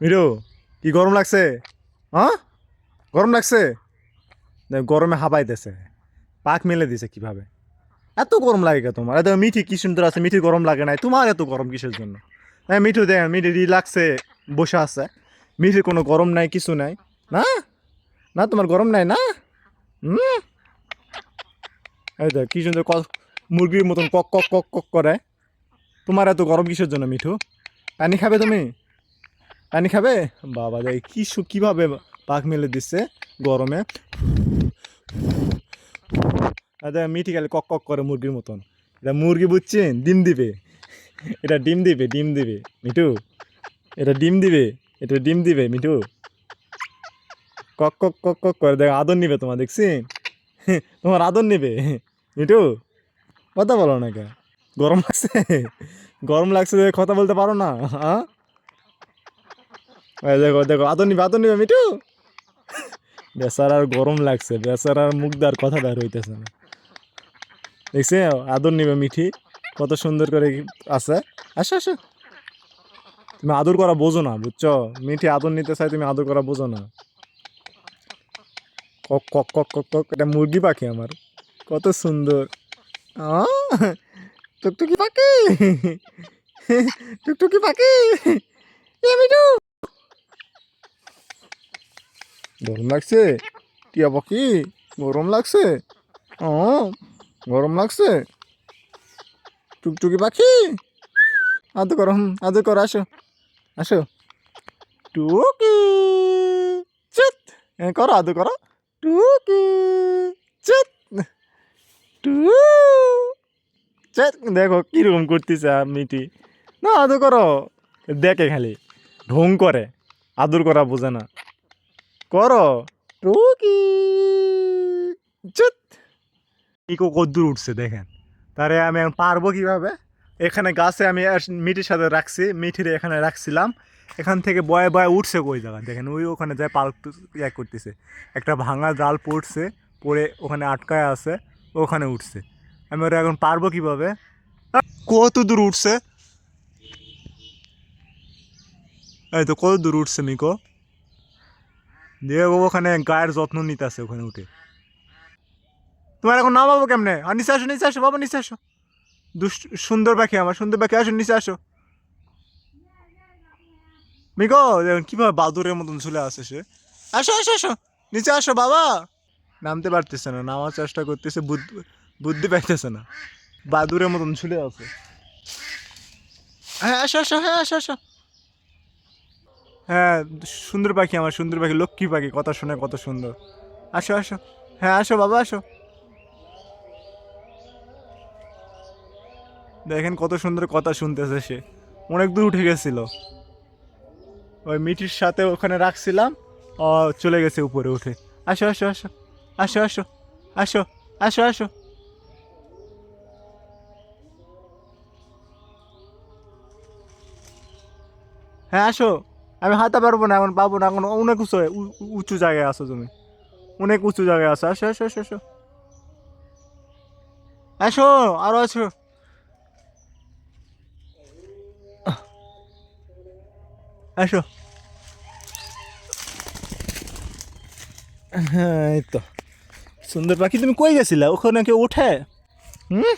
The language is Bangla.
মিরু, কি গরম লাগছে? হ্যাঁ? গরম লাগছে? গরমে হাবাইতেছে। পাক মেলে দিছে কীভাবে? এত গরম লাগে কে তোমার? এত মিঠি কি সুন্দর আছে মিঠি গরম লাগে নাই। তোমার এত গরম কিসের জন্য? হ্যাঁ মিঠু, দেখ, মিঠি রিল্যাক্সে বসে আছে। মিঠির কোনো গরম নাই, কিছু নাই। না? না, তোমার গরম নাই, না? হুম? এই দেখ, কি সুন্দর মুরগির মতন কক কক কক কক করে। তোমার এত গরম কিসের জন্য, মিঠু? পানি খাবে তুমি? পানি খাবে? বাবা দেখ কি কীভাবে পাক মেলে দিচ্ছে গরমে? আচ্ছা মিঠি খালি কক কক করে মুরগির মতন। এটা মুরগি বুঝছেন ডিম দিবে। এটা ডিম দিবে ডিম দিবে। মিঠু, এটা ডিম দিবে, এটা ডিম দিবে, মিঠু। কক কক কক কক করে দেখ, আদর নিবে তোমার দেখছেন তোমার আদর নিবে। মিঠু, কথা বলো না কে? গরম লাগছে? গরম লাগছে কথা বলতে পারো না হ্যাঁ দেখো দেখো, আদর নিবে আদর নিবে, মিঠু। বেচারার গরম লাগছে, বেচারার মুখ দার কথা বের হইতেছে না। দেখছি, আদর নিবে মিঠি, কত সুন্দর করে আছে। আসো আসো। তুমি আদর করা বোঝো না, বুঝছ? মিঠি আদর নিতে চাই তুমি আদর করা বোঝো না। কক কক কক কক কক, এটা মুরগি পাখি আমার। কত সুন্দর। টুকটুকি পাখি। টুকটুকি পাখি। এ, মিঠু। গরম লাগছে? টিয়া পাখি, গরম লাগছে? ও গরম লাগছে? টুকটুকি পাখি? আদর করো হুম আদর করো, আসো আসো। টুকি, চিত করো আদর করো। টুকি, চিত, টু, চিত। দেখো, কীরকম করতেছে মিটি না আদর করো, দেখে খালি। ঢং করে, আদর করা বোঝে না। করো। টুকি। ইকো কদ্দুর উঠছে দেখেন। তারে আমি এখন পারব কীভাবে? এখানে গাছে আমি মিঠির সাথে রাখছি মিঠির এখানে রাখছিলাম। এখান থেকে বয়ে বয়ে উঠছে কই জায়গা? দেখেন ওই ওখানে যায় পাল ইয়া করতেছে। একটা ভাঙা জাল পড়ছে পড়ে ওখানে আটকায় আছে ওখানে উঠছে। আমি ওরা এখন পারব কীভাবে? কত দূর উঠছে? এই তো কত দূর উঠছে মিকো? দিয়ে ও ওখানে গায়ের যত্ন নিতেছে ওখানে উঠে। তোমার এখন নামাবো কেমনে? আর নিচে আসো নিচে আসো, বাবা, নিচে আসো। দুষ্ট, সুন্দর পাখি আমার, সুন্দর পাখি, আসো, নিচে আসো। মিকো দেখুন কীভাবে বাদুরের মতন চলে আসে সে। আসো আসো আসো, নিচে আসো, বাবা। নামতে পারতেছে না, নামার চেষ্টা করতেছে বুদ্ধি বুদ্ধি পাইতেছে না। বাদুরের মতন ঝুলে আছে হ্যাঁ আসো আসো হ্যাঁ আসো আসো। হ্যাঁ সুন্দর পাখি আমার, সুন্দর পাখি। লক্ষ্মী পাখি, কথা শুনে কত সুন্দর। আসো আসো। হ্যাঁ আসো বাবা, আসো। দেখেন কত সুন্দর কথা শুনতেছে সে। অনেক দূর উঠে গেছিল। ওই মিঠির সাথে ওখানে রাখছিলাম, ও চলে গেছে উপরে উঠে। আসো আসো আসো। আসো আসো। আসো আসো আসো। হ্যাঁ আসো। আমি হাঁটা পারব না এখন পাবো না, এখন অনেক উঁচু উঁচু জায়গায় আসো তুমি। অনেক উঁচু জায়গায় আসো আসো আসো আসো আসো। আসো, আরও আসো। আসো। হ্যাঁ এই তো। সুন্দর পাখি, তুমি কই গেছিলা? ওখানে কেউ ওঠে? হুম?